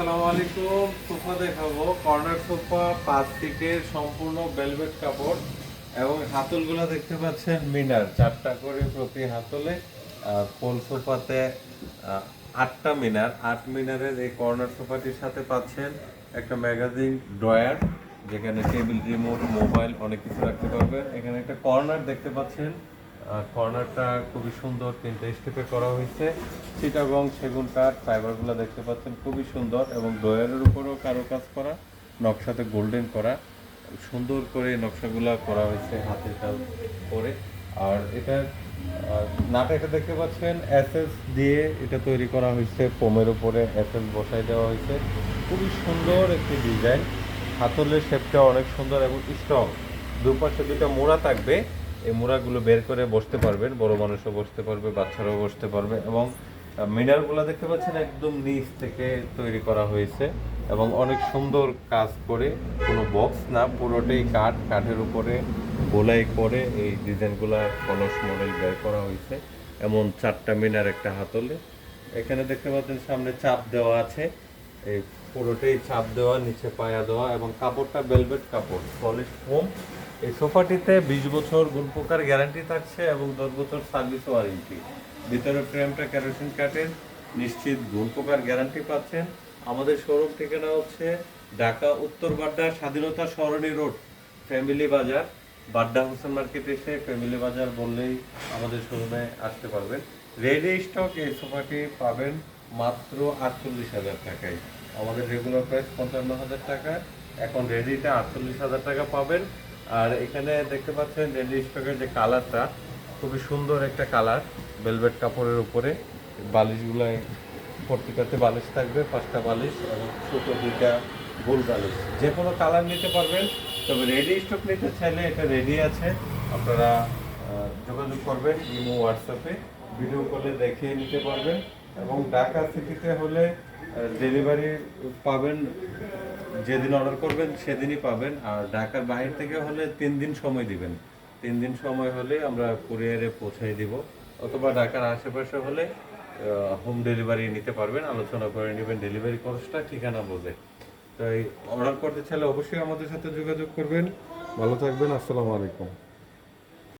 আসসালামু আলাইকুম। সোফা দেখাবো। কর্নার সোফা পাঁচ সিটের সম্পূর্ণ ভেলভেট কাপড় এবং হাতলগুলো দেখতে পাচ্ছেন মিনার। চারটা করে প্রতি হাতলে পোল সোফাতে আটটা মিনার। আট মিনারের এই কর্নার সোফাটির সাথে পাচ্ছেন একটা ম্যাগাজিন ড্রয়ার, যেখানে টেবিল রিমোট, মোবাইল অনেক কিছু রাখতে পারবেন। এখানে একটা কর্নার দেখতে পাচ্ছেন। কর্নারটা খুবই সুন্দর, তিনটে স্টেপে করা হয়েছে। চিটাগং সেগুন কাঠ ফাইবারগুলো দেখতে পাচ্ছেন, খুবই সুন্দর এবং ডয়ারের উপরেও কারও কাজ করা, নকশাতে গোল্ডেন করা, সুন্দর করে নকশাগুলো করা হয়েছে হাতের কাজ করে। আর এটা নাটা এটা দেখতে পাচ্ছেন এসএস দিয়ে এটা তৈরি করা হয়েছে, ফোমের উপরে এসএস বসাই দেওয়া হয়েছে। খুবই সুন্দর একটি ডিজাইন হাতলের শেপটা অনেক সুন্দর এবং স্ট্রং দুপাশে দুটো মোড়া থাকবে। এই মোড়াগুলো বের করে বসতে পারবেন, বড় মানুষও বসতে পারবে, বাচ্চারাও বসতে পারবে এবং মিনারগুলো দেখতে পাচ্ছেন একদম নিচ থেকে তৈরি করা হয়েছে এবং অনেক সুন্দর কাজ করে কোনো বক্স না, পুরোটাই কাঠ, কাঠের উপরে গোলাই করে এই ডিজাইনগুলা কলস মডেল বের করা হয়েছে। এমন চারটা মিনার একটা হাতলে। এখানে দেখতে পাচ্ছেন সামনে চাপ দেওয়া আছে। এই পুরোটাই চাপ দেওয়া, নিচে পায়া দেওয়া এবং কাপড়টা ভেলভেট কাপড় সলিড ফোম এই সোফাটিতে বিশ বছর গুণ পোকার গ্যারান্টি থাকছে এবং দশ বছর সার্ভিস ওয়ারেন্টি। ভিতরে ফ্রেমটা ক্যারোসিন কাঠের নিশ্চিত গুণ পোকার গ্যারান্টি পাচ্ছেন। আমাদের শোরুম ঠিকানা হচ্ছে ঢাকা উত্তর বাড্ডা স্বাধীনতা সরণি road, family Bazar. Badda Hossain market এসে ফ্যামিলি বাজার বললেই আমাদের শোরুমে আসতে পারবেন। রেডি স্টক এই সোফাটি পাবেন মাত্র আটচল্লিশ হাজার টাকায়। আমাদের রেগুলার প্রাইস পঞ্চান্ন হাজার টাকা, এখন রেডিটা আটচল্লিশ হাজার টাকা পাবেন। আর এখানে দেখতে পাচ্ছেন রেডি স্টকের যে কালারটা, খুবই সুন্দর একটা কালার ভেলভেট কাপড়ের উপরে। বালিশগুলাই পত্রিকাতে বালিশ থাকবে, পাঁচটা বালিশ এবং ছোট দুইটা গোল বালিশ। যে কোনো কালার নিতে পারবেন, তবে রেডি স্টক নিতে চাইলে এটা রেডি আছে। আপনারা যোগাযোগ করবেন ইমো হোয়াটসঅ্যাপে ভিডিও কলে দেখিয়ে নিতে পারবেন এবং ঢাকা সিটিতে হলে ডেলিভারি পাবেন যেদিন অর্ডার করবেন, সেদিনই পাবেন। আর ঢাকার বাহির থেকে হলে তিন দিন সময় দিবেন। তিন দিন সময় হলে আমরা কুরিয়ারে পৌঁছাই দিব। অথবা ঢাকার আশেপাশে হলে হোম ডেলিভারি নিতে পারবেন। আলোচনা করে নেবেন ডেলিভারি খরচটা ঠিকানা বোঝে তাই অর্ডার করতে চাইলে অবশ্যই আমাদের সাথে যোগাযোগ করবেন। ভালো থাকবেন। আসসালামু আলাইকুম।